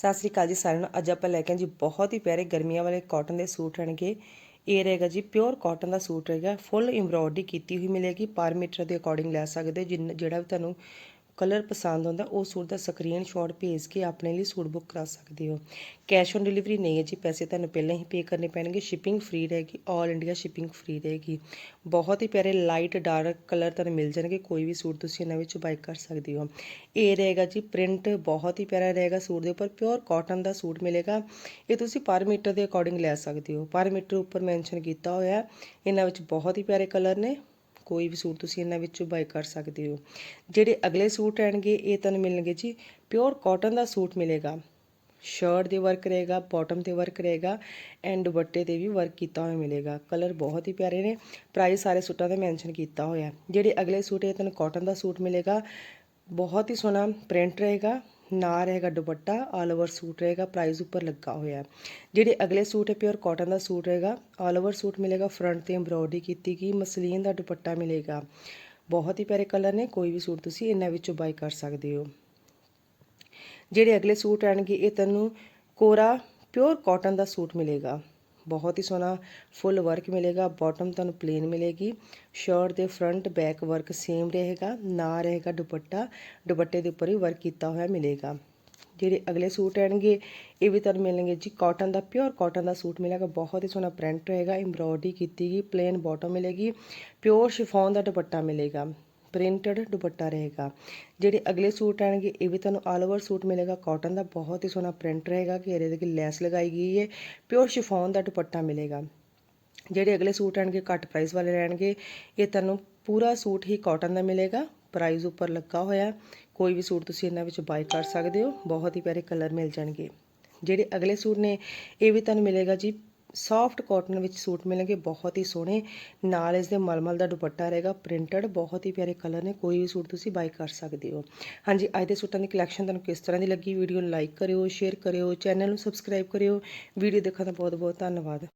ਸਤਿ ਸ੍ਰੀ ਅਕਾਲ ਜੀ ਸਾਰਿਆਂ ਨੂੰ। ਅੱਜ ਆਪਾਂ ਲੈ ਕੇ ਆਏ ਜੀ ਬਹੁਤ ਹੀ ਪਿਆਰੇ ਗਰਮੀਆਂ ਵਾਲੇ ਕਾਟਨ ਦੇ ਸੂਟ ਰਹਿਣਗੇ। ਇਹ ਰਹੇਗਾ ਜੀ ਪਿਓਰ ਕਾਟਨ ਦਾ ਸੂਟ ਰਹੇਗਾ। ਫੁੱਲ ਐਮਬ੍ਰੋਇਡਰੀ ਕੀਤੀ ਹੋਈ ਮਿਲੇਗੀ। ਪਰ ਮੀਟਰ ਦੇ ਅਕੋਰਡਿੰਗ ਲੈ ਸਕਦੇ ਜਿੰਨ- ਜਿਹੜਾ ਵੀ ਤੁਹਾਨੂੰ ਕਲਰ ਪਸੰਦ ਆਉਂਦਾ, ਉਹ ਸੂਟ ਦਾ ਸਕਰੀਨਸ਼ਾਟ ਭੇਜ ਕੇ ਆਪਣੇ ਲਈ ਸੂਟ ਬੁੱਕ ਕਰਾ ਸਕਦੇ ਹੋ। ਕੈਸ਼ ਔਨ ਡਿਲੀਵਰੀ ਨਹੀਂ ਹੈ ਜੀ, ਪੈਸੇ ਤੁਹਾਨੂੰ ਪਹਿਲਾਂ ਹੀ ਪੇ ਕਰਨੇ ਪੈਣਗੇ ਸ਼ਿਪਿੰਗ ਫ੍ਰੀ ਰਹੇਗੀ 올 ਇੰਡੀਆ ਸ਼ਿਪਿੰਗ ਫ੍ਰੀ ਰਹੇਗੀ। ਬਹੁਤ ਹੀ ਪਿਆਰੇ ਲਾਈਟ ਡਾਰਕ ਕਲਰ ਤੁਹਾਨੂੰ ਮਿਲ ਜਾਣਗੇ, ਕੋਈ ਵੀ ਸੂਟ ਤੁਸੀਂ ਇਹਨਾਂ ਵਿੱਚ ਬਾਈ ਕਰ ਸਕਦੇ ਹੋ। ਇਹ ਰਹੇਗਾ ਜੀ ਪ੍ਰਿੰਟ ਬਹੁਤ ਹੀ ਪਿਆਰਾ ਰਹੇਗਾ ਸੂਟ ਦੇ ਉੱਪਰ ਪਿਓਰ ਕਾਟਨ ਦਾ ਸੂਟ ਮਿਲੇਗਾ। ਇਹ ਤੁਸੀਂ ਪਰ ਮੀਟਰ ਦੇ ਅਕੋਰਡਿੰਗ ਲੈ ਸਕਦੇ ਹੋ। ਪਰ ਮੀਟਰ ਉੱਪਰ ਮੈਂਸ਼ਨ ਕੀਤਾ ਹੋਇਆ ਇਹਨਾਂ ਵਿੱਚ ਬਹੁਤ ਹੀ ਪਿਆਰੇ ਕਲਰ ਨੇ। ਕੋਈ ਵੀ ਸੂਟ ਤੁਸੀਂ ਇਹਨਾਂ ਵਿੱਚੋਂ ਬਾਈ ਕਰ ਸਕਦੇ ਹੋ। ਜਿਹੜੇ ਅਗਲੇ ਸੂਟ ਰਹਿਣਗੇ ਇਹ ਤੁਹਾਨੂੰ ਮਿਲਣਗੇ ਜੀ। ਪਿਓਰ ਕਾਟਨ ਦਾ ਸੂਟ ਮਿਲੇਗਾ। ਸ਼ਰਟ ਦੇ ਵਰਕ ਰਹੇਗਾ ਬਾਟਮ ਤੇ ਵਰਕ ਰਹੇਗਾ ਐਂਡ ਦੁਪੱਟੇ ਤੇ ਵੀ ਵਰਕ ਕੀਤਾ ਹੋਇਆ ਮਿਲੇਗਾ। ਕਲਰ ਬਹੁਤ ਹੀ ਪਿਆਰੇ ਨੇ। ਪ੍ਰਾਈਸ ਸਾਰੇ ਸੂਟਾਂ ਦਾ ਮੈਂਸ਼ਨ ਕੀਤਾ ਹੋਇਆ। ਜਿਹੜੇ ਅਗਲੇ ਸੂਟ, ਇਹ ਤੁਹਾਨੂੰ ਕਾਟਨ ਦਾ ਸੂਟ ਮਿਲੇਗਾ। ਬਹੁਤ ਹੀ ਸੋਹਣਾ ਪ੍ਰਿੰਟ ਰਹੇਗਾ। ਨਾਲ ਰਹੇਗਾ ਦੁਪੱਟਾ ਆਲ ਓਵਰ ਸੂਟ ਰਹੇਗਾ ਪ੍ਰਾਈਸ ਉੱਪਰ ਲੱਗਾ ਹੋਇਆ ਜਿਹੜੇ ਅਗਲੇ ਸੂਟ ਹੈ ਪਿਓਰ ਕਾਟਨ ਦਾ ਸੂਟ ਰਹੇਗਾ ਆਲ ਓਵਰ ਸੂਟ ਮਿਲੇਗਾ ਫਰੰਟ ਤੇ ਐਮਬ੍ਰੋਇਡਰੀ ਕੀਤੀ ਗਈ, ਮਸਲੀਨ ਦਾ ਦੁਪੱਟਾ ਮਿਲੇਗਾ। ਬਹੁਤ ਹੀ ਪਿਆਰੇ ਕਲਰ ਨੇ, ਕੋਈ ਵੀ ਸੂਟ ਤੁਸੀਂ ਇਹਨਾਂ ਵਿੱਚੋਂ ਬਾਈ ਕਰ ਸਕਦੇ ਹੋ। ਜਿਹੜੇ ਅਗਲੇ ਸੂਟ ਆਣਗੇ ਇਹ ਤੁਹਾਨੂੰ ਕੋਰਾ ਪਿਓਰ ਕਾਟਨ ਦਾ ਸੂਟ ਮਿਲੇਗਾ। ਬਹੁਤ ਹੀ ਸੋਹਣਾ ਫੁੱਲ ਵਰਕ ਮਿਲੇਗਾ ਬਾਟਮ ਤੁਹਾਨੂੰ ਪਲੇਨ ਮਿਲੇਗੀ। ਸ਼ਰਟ ਦੇ ਫਰੰਟ ਬੈਕ ਵਰਕ ਸੇਮ ਰਹੇਗਾ, ਨਾ ਰਹੇਗਾ ਦੁਪੱਟਾ, ਦੁਪੱਟੇ ਦੇ ਉੱਪਰ ਹੀ ਵਰਕ ਕੀਤਾ ਹੋਇਆ ਮਿਲੇਗਾ। ਜਿਹੜੇ ਅਗਲੇ ਸੂਟ ਆਣਗੇ ਇਹ ਵੀ ਤੁਹਾਨੂੰ ਮਿਲਣਗੇ ਜੀ ਕਾਟਨ ਦਾ ਪਿਓਰ ਕਾਟਨ ਦਾ ਸੂਟ ਮਿਲੇਗਾ, ਬਹੁਤ ਹੀ ਸੋਹਣਾ ਪ੍ਰਿੰਟ ਰਹੇਗਾ ਐਮਬ੍ਰੋਇਡਰੀ ਕੀਤੀ ਗਈ ਪਲੇਨ ਬਾਟਮ ਮਿਲੇਗੀ ਪਿਓਰ ਸ਼ਿਫੋਨ ਦਾ ਦੁਪੱਟਾ ਮਿਲੇਗਾ। ਪ੍ਰਿੰਟਡ ਦੁਪੱਟਾ ਰਹੇਗਾ। ਜਿਹੜੇ ਅਗਲੇ ਸੂਟ ਆਣਗੇ, ਇਹ ਵੀ ਤੁਹਾਨੂੰ ਆਲ ਓਵਰ ਸੂਟ ਮਿਲੇਗਾ। ਕਾਟਨ ਦਾ ਬਹੁਤ ਹੀ ਸੋਹਣਾ ਪ੍ਰਿੰਟ ਰਹੇਗਾ ਘੇਰੇ ਦੇ ਕਿ ਲੈਸ ਲਗਾਈ ਗਈ ਹੈ। ਪਿਓਰ ਸ਼ਿਫੋਨ ਦਾ ਦੁਪੱਟਾ ਮਿਲੇਗਾ। ਜਿਹੜੇ ਅਗਲੇ ਸੂਟ ਆਣਗੇ, ਘੱਟ ਪ੍ਰਾਈਸ ਵਾਲੇ ਰਹਿਣਗੇ। ਇਹ ਤੁਹਾਨੂੰ ਪੂਰਾ ਸੂਟ ਹੀ ਕਾਟਨ ਦਾ ਮਿਲੇਗਾ। ਪ੍ਰਾਈਸ ਉੱਪਰ ਲੱਗਾ ਹੋਇਆ ਕੋਈ ਵੀ ਸੂਟ ਤੁਸੀਂ ਇਹਨਾਂ ਵਿੱਚ ਬਾਈ ਕਰ ਸਕਦੇ ਹੋ। ਬਹੁਤ ਹੀ ਪਿਆਰੇ ਕਲਰ ਮਿਲ ਜਾਣਗੇ। ਜਿਹੜੇ ਅਗਲੇ ਸੂਟ ਨੇ, ਇਹ ਵੀ ਤੁਹਾਨੂੰ ਮਿਲੇਗਾ ਜੀ ਸੌਫਟ ਕਾਟਨ ਵਿੱਚ ਸੂਟ ਮਿਲਣਗੇ, ਬਹੁਤ ਹੀ ਸੋਹਣੇ। ਨਾਲ ਇਸ ਦੇ ਮਲਮਲ ਦਾ ਦੁਪੱਟਾ ਰਹੇਗਾ ਪ੍ਰਿੰਟਡ ਬਹੁਤ ਹੀ ਪਿਆਰੇ ਕਲਰ ਨੇ। ਕੋਈ ਵੀ ਸੂਟ ਤੁਸੀਂ ਬਾਈ ਕਰ ਸਕਦੇ ਹੋ। ਹਾਂਜੀ, ਅੱਜ ਦੇ ਸੂਟਾਂ ਦੀ ਕਲੈਕਸ਼ਨ ਤੁਹਾਨੂੰ ਕਿਸ ਤਰ੍ਹਾਂ ਦੀ ਲੱਗੀ? ਵੀਡੀਓ ਨੂੰ ਲਾਈਕ ਕਰਿਓ ਸ਼ੇਅਰ ਕਰਿਓ ਚੈਨਲ ਨੂੰ ਸਬਸਕ੍ਰਾਈਬ ਕਰਿਓ। ਵੀਡੀਓ ਦੇਖਣ ਦਾ ਬਹੁਤ ਬਹੁਤ ਧੰਨਵਾਦ।